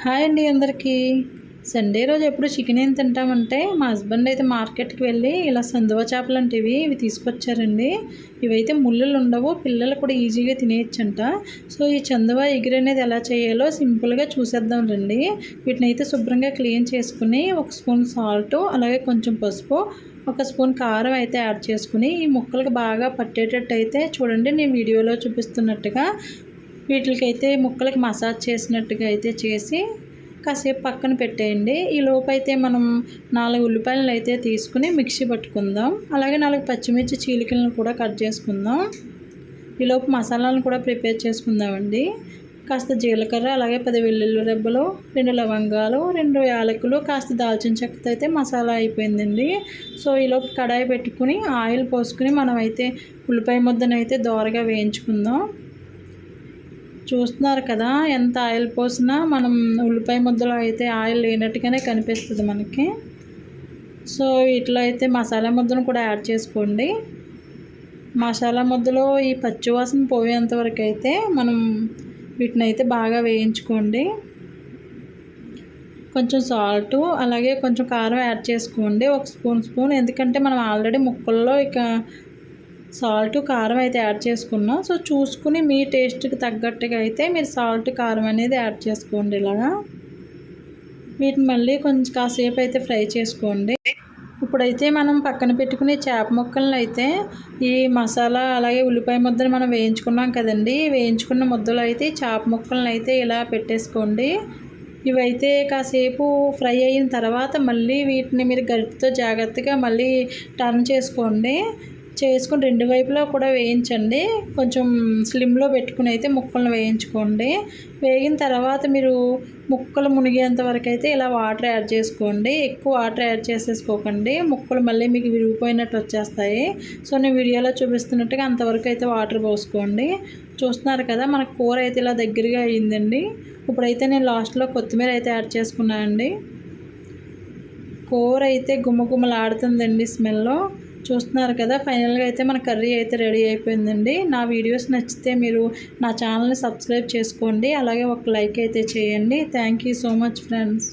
Hi అండి అందరికీ. Sunday రోజు ఎప్పుడు చికెన్ ఏం తింటామంటే మా హస్బెండ్ అయితే మార్కెట్కి వెళ్ళి ఇలా సందువ చేపలు అంటే ఇవి ఇవి తీసుకొచ్చారండి. ఇవైతే ముళ్ళులు ఉండవు పిల్లలు కూడా ఈజీగా తినేయచ్చంట. సో ఈ చందువ ఎగిరి అనేది ఎలా చేయాలో సింపుల్గా చూసేద్దాం రండి. వీటిని అయితే శుభ్రంగా క్లీన్ చేసుకుని ఒక స్పూన్ సాల్ట్ అలాగే కొంచెం పసుపు ఒక స్పూన్ కారం అయితే యాడ్ చేసుకుని ఈ ముక్కలకు బాగా పట్టేటట్టు అయితే చూడండి నేను వీడియోలో చూపిస్తున్నట్టుగా వీటికైతే ముక్కలకి మసాజ్ చేసినట్టుగా అయితే చేసి కాసేపు పక్కన పెట్టేయండి. ఈ లోపైతే మనం నాలుగు ఉల్లిపాయలను అయితే తీసుకుని మిక్సీ పట్టుకుందాం. అలాగే నాలుగు పచ్చిమిర్చి చీలికలను కూడా కట్ చేసుకుందాం. ఈ లోపు మసాలాలను కూడా ప్రిపేర్ చేసుకుందామండి. కాస్త జీలకర్ర అలాగే పది వెల్లుల్లి రెబ్బలు రెండు లవంగాలు రెండు యాలకులు కాస్త దాల్చిన చెక్కతో అయితే మసాలా అయిపోయిందండి. సో ఈలోపు కడాయి పెట్టుకుని ఆయిల్ పోసుకుని మనమైతే ఉల్లిపాయ ముద్దనైతే దోరగా వేయించుకుందాం. చూస్తున్నారు కదా ఎంత ఆయిల్ పోసినా మనం ఉల్లిపాయ ముద్దలో అయితే ఆయిల్ లేనట్టుగానే కనిపిస్తుంది మనకి. సో ఇట్లా అయితే మసాలా ముద్దను కూడా యాడ్ చేసుకోండి. మసాలా ముద్దలో ఈ పచ్చివాసన పోయేంత వరకు అయితే మనం వీటిని అయితే బాగా వేయించుకోండి. కొంచెం సాల్ట్ అలాగే కొంచెం కారం యాడ్ చేసుకోండి. ఒక స్పూన్ స్పూన్ ఎందుకంటే మనం ఆల్రెడీ ముక్కల్లో ఇక సాల్ట్ కారం అయితే యాడ్ చేసుకున్నాం. సో చూసుకుని మీ టేస్ట్కి తగ్గట్టుగా అయితే మీరు సాల్ట్ కారం అనేది యాడ్ చేసుకోండి ఇలాగా. వీటిని మళ్ళీ కొంచెం కాసేపు అయితే ఫ్రై చేసుకోండి. ఇప్పుడైతే మనం పక్కన పెట్టుకునే చేప ముక్కలను అయితే ఈ మసాలా అలాగే ఉల్లిపాయ ముద్దలు మనం వేయించుకున్నాం కదండి. వేయించుకున్న ముద్దలు అయితే చేప ముక్కలను అయితే ఇలా పెట్టేసుకోండి. ఇవైతే కాసేపు ఫ్రై అయిన తర్వాత మళ్ళీ వీటిని మీరు గరిటతో జాగ్రత్తగా మళ్ళీ టర్న్ చేసుకోండి. చేసుకుని రెండు వైపులా కూడా వేయించండి. కొంచెం స్లిమ్లో పెట్టుకుని అయితే ముక్కలను వేయించుకోండి. వేగిన తర్వాత మీరు ముక్కలు మునిగేంత వరకు అయితే ఇలా వాటర్ యాడ్ చేసుకోండి. ఎక్కువ వాటర్ యాడ్ చేసేసుకోకండి. ముక్కలు మళ్ళీ మీకు విరిగిపోయినట్టు వచ్చేస్తాయి. సో నేను వీడియోలో చూపిస్తున్నట్టుగా అంతవరకు అయితే వాటర్ పోసుకోండి. చూస్తున్నారు కదా మనకు కూర అయితే ఇలా దగ్గరగా అయ్యిందండి ఇప్పుడైతే నేను లాస్ట్లో కొత్తిమీర అయితే యాడ్ చేసుకున్నానండి. కూర అయితే గుమ్మగుమ్మలాడుతుందండి స్మెల్లో చూస్తున్నారు కదా ఫైనల్గా అయితే మన కర్రీ అయితే రెడీ అయిపోయిందండి. నా వీడియోస్ నచ్చితే మీరు నా ఛానల్ని సబ్స్క్రైబ్ చేసుకోండి అలాగే ఒక లైక్ అయితే చేయండి. Thank you so much friends.